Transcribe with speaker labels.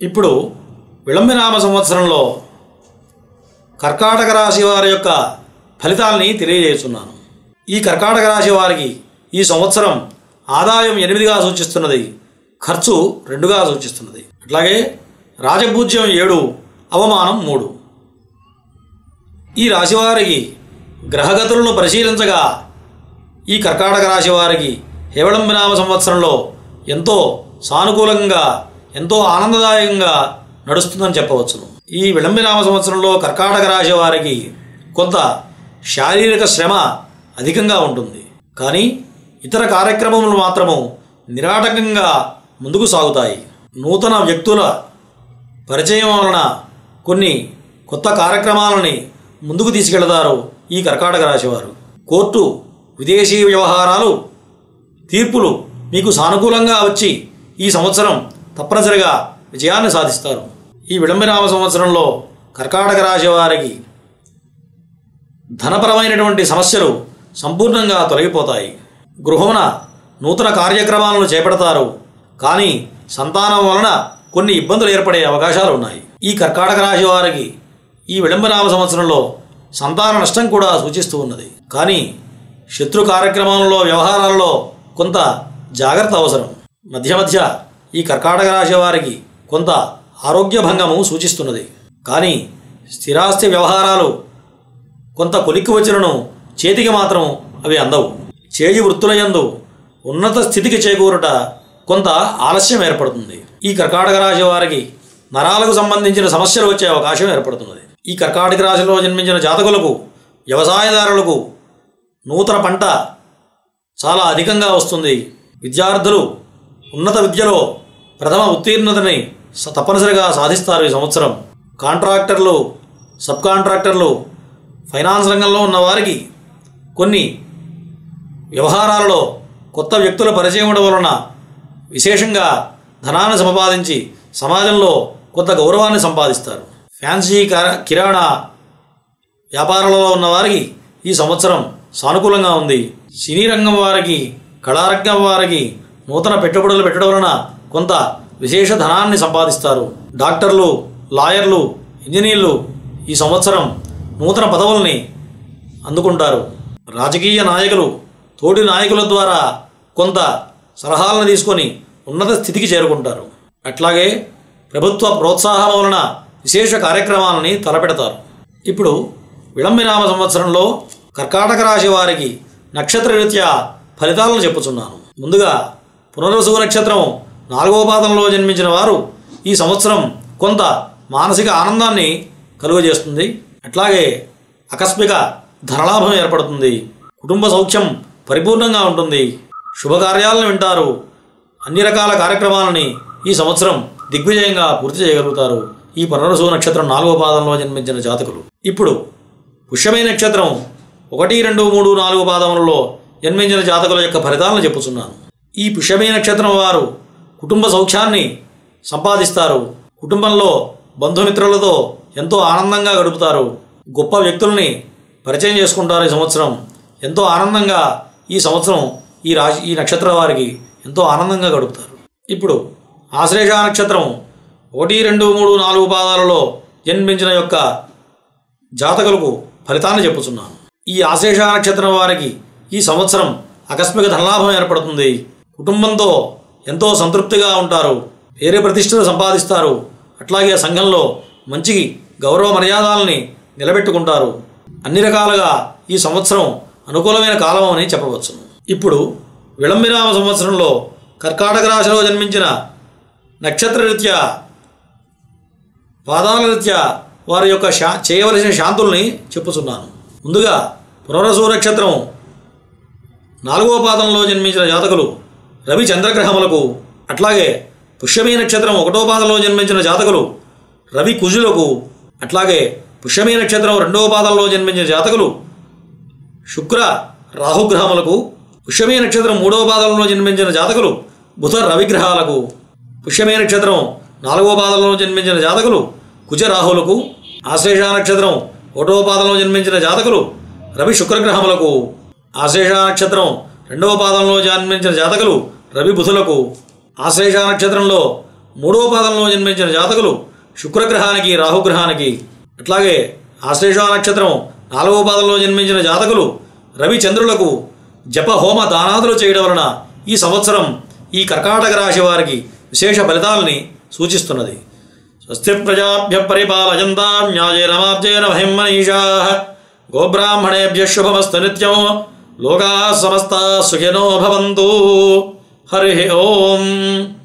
Speaker 1: ఇప్పుడు విళంబినామ సంవత్సరంలో కర్కాటక రాశి వారి యొక్క ఫలితాల్ని తెలియజేస్తున్నాను. ఈ కర్కాటక రాశి వారికి ఈ సంవత్సరం ఆదాయం ఎనిమిదిగా సూచిస్తున్నది ఖర్చు రెండుగా సూచిస్తున్నది. అట్లాగే రాజపూజ్యం ఏడు అవమానం మూడు. ఈ రాశివారికి గ్రహగతులను పరిశీలించగా ఈ కర్కాటక రాశి వారికి హేవళంబినామ సంవత్సరంలో ఎంతో సానుకూలంగా ఎంతో ఆనందదాయకంగా నడుస్తుందని చెప్పవచ్చును. ఈ విళంబినామ సంవత్సరంలో కర్కాటక రాశి వారికి కొంత శారీరక శ్రమ అధికంగా ఉంటుంది. కానీ ఇతర కార్యక్రమములు మాత్రము నిరాటకంగా ముందుకు సాగుతాయి. నూతన వ్యక్తుల పరిచయం వలన కొన్ని కొత్త కార్యక్రమాలని ముందుకు తీసుకెళతారు ఈ కర్కాటక రాశివారు కోర్టు విదేశీ వ్యవహారాలు తీర్పులు మీకు సానుకూలంగా వచ్చి ఈ సంవత్సరం తప్పనిసరిగా విజయాన్ని సాధిస్తారు. ఈ విళంబినామ సంవత్సరంలో కర్కాటక రాశి వారికి ధనపరమైనటువంటి సమస్యలు సంపూర్ణంగా తొలగిపోతాయి. గృహమున నూతన కార్యక్రమాలను చేపడతారు. కానీ సంతానం వలన కొన్ని ఇబ్బందులు ఏర్పడే అవకాశాలు ఉన్నాయి. ఈ కర్కాటక రాశి వారికి ఈ విడంబనామ సంవత్సరంలో సంతాన నష్టం కూడా సూచిస్తూ ఉన్నది. కానీ శత్రు కార్యక్రమాలలో వ్యవహారాలలో కొంత జాగ్రత్త అవసరం. మధ్య మధ్య ఈ కర్కాటక రాశి వారికి కొంత ఆరోగ్య భంగము సూచిస్తున్నది. కానీ స్థిరాస్తి వ్యవహారాలు కొంత కొలిక్కి వచ్చినను చేతికి మాత్రం అవి అందవు. చేయి వృత్తులయందు ఉన్నత స్థితికి చేకూరుట కొంత ఆలస్యం ఏర్పడుతుంది. ఈ కర్కాటక రాశి వారికి నరాలకు సంబంధించిన సమస్యలు వచ్చే అవకాశం ఏర్పడుతున్నది. ఈ కర్కాటక రాశిలో జన్మించిన జాతకులకు వ్యవసాయదారులకు నూతన పంట చాలా అధికంగా వస్తుంది. విద్యార్థులు ఉన్నత విద్యలో ప్రథమ ఉత్తీర్ణతని తప్పనిసరిగా సాధిస్తారు ఈ సంవత్సరం. కాంట్రాక్టర్లు సబ్ కాంట్రాక్టర్లు ఫైనాన్స్ రంగంలో ఉన్న వారికి కొన్ని వ్యవహారాలలో కొత్త వ్యక్తుల పరిచయం ఉండడం వలన విశేషంగా ధనాన్ని సంపాదించి సమాజంలో కొంత గౌరవాన్ని సంపాదిస్తారు. ఫ్యాన్సీ కిరాణా వ్యాపారాలలో ఉన్న వారికి ఈ సంవత్సరం సానుకూలంగా ఉంది. సినీ రంగం వారికి కళారంగం వారికి నూతన పెట్టుబడులు పెట్టడం వలన కొంత విశేష ధనాన్ని సంపాదిస్తారు. డాక్టర్లు లాయర్లు ఇంజనీర్లు ఈ సంవత్సరం నూతన పదవుల్ని అందుకుంటారు. రాజకీయ నాయకులు తోటి నాయకుల ద్వారా కొంత సలహాలను తీసుకొని ఉన్నత స్థితికి చేరుకుంటారు. అట్లాగే ప్రభుత్వ ప్రోత్సాహం వలన విశేష కార్యక్రమాలని తలపెడతారు. ఇప్పుడు విళంబినామ సంవత్సరంలో కర్కాటక రాశి వారికి నక్షత్ర రీత్యా ఫలితాలను చెప్పుచున్నాను. ముందుగా పునర్వసు నక్షత్రం నాలుగవ పాదంలో జన్మించిన వారు ఈ సంవత్సరం కొంత మానసిక ఆనందాన్ని కలుగజేస్తుంది. అట్లాగే ఆకస్మిక ధనలాభం ఏర్పడుతుంది. కుటుంబ సౌఖ్యం పరిపూర్ణంగా ఉంటుంది. శుభకార్యాలను వింటారు. అన్ని రకాల కార్యక్రమాలని ఈ సంవత్సరం దిగ్విజయంగా పూర్తి చేయగలుగుతారు. ఈ పునరసు నక్షత్రం నాలుగవ పాదంలో జన్మించిన జాతకులు. ఇప్పుడు పుష్యమే నక్షత్రం ఒకటి రెండు మూడు నాలుగు పాదములలో జన్మించిన జాతకుల యొక్క ఫలితాలను చెప్పుచున్నాను. ఈ పుష్యమే నక్షత్రం వారు కుటుంబ సౌఖ్యాన్ని సంపాదిస్తారు. కుటుంబంలో బంధుమిత్రులతో ఎంతో ఆనందంగా గడుపుతారు. గొప్ప వ్యక్తుల్ని పరిచయం చేసుకుంటారు ఈ సంవత్సరం. ఎంతో ఆనందంగా ఈ సంవత్సరం ఈ రాశి ఈ నక్షత్రం వారికి ఎంతో ఆనందంగా గడుపుతారు. ఇప్పుడు ఆశ్లేష నక్షత్రం ఒకటి రెండు మూడు నాలుగు పాదాలలో జన్మించిన యొక్క జాతకులకు ఫలితాన్ని చెప్పుచున్నాను. ఈ ఆశేష నక్షత్రం వారికి ఈ సంవత్సరం ఆకస్మిక ధనలాభం ఏర్పడుతుంది. కుటుంబంతో ఎంతో సంతృప్తిగా ఉంటారు వేరే ప్రతిష్టలు సంపాదిస్తారు. అట్లాగే సంఘంలో మంచి గౌరవ మర్యాదల్ని నిలబెట్టుకుంటారు. అన్ని రకాలుగా ఈ సంవత్సరం అనుకూలమైన కాలం అని చెప్పవచ్చు. ఇప్పుడు విళంబినామ సంవత్సరంలో కర్కాటక రాశిలో జన్మించిన నక్షత్ర రీత్యా పాదాల రీత్యా వారి యొక్క శా చేయవలసిన శాంతుల్ని చెప్పుచున్నాను. ముందుగా పునరసూ నక్షత్రం నాలుగవ పాదంలో జన్మించిన జాతకులు రవి చంద్రగ్రహములకు అట్లాగే పుష్యమీ నక్షత్రం ఒకటో పాదంలో జన్మించిన జాతకులు రవి కుజులకు అట్లాగే పుష్యమీ నక్షత్రం రెండవ పాదంలో జన్మించిన జాతకులు శుక్ర రాహుగ్రహములకు పుష్యమీ నక్షత్రం మూడవ పాదంలో జన్మించిన జాతకులు బుధ రవిగ్రహాలకు పుష్యమీ నక్షత్రం నాలుగవ పాదంలో జన్మించిన జాతకులు కుజ రాహులకు నక్షత్రం ఒకటవ పాదంలో జన్మించిన జాతకులు రవి శుక్రగ్రహములకు ఆశేష నక్షత్రం రెండవ పాదంలో జన్మించిన జాతకులు రవి బుధులకు ఆశ్లేష నక్షత్రంలో మూడవ పాదంలో జన్మించిన జాతకులు శుక్రగ్రహానికి రాహుగ్రహానికి. అట్లాగే ఆశ్లేష నక్షత్రం నాలుగవ పాదంలో జన్మించిన జాతకులు రవి చంద్రులకు జప హోమ దానాదులు చేయడం వలన ఈ సంవత్సరం ఈ కర్కాటక రాశి వారికి విశేష ఫలితాలని సూచిస్తున్నది. స్వస్తి ప్రజాభ్య పరిపాలయంతా న్యాయేన మార్జేన మహిం మనీషా గోబ్రాహ్మణేభ్య శుభమస్తు నిత్యం लोकाः समस्ताः सुखिनो भवन्तु। हरिः ओम्।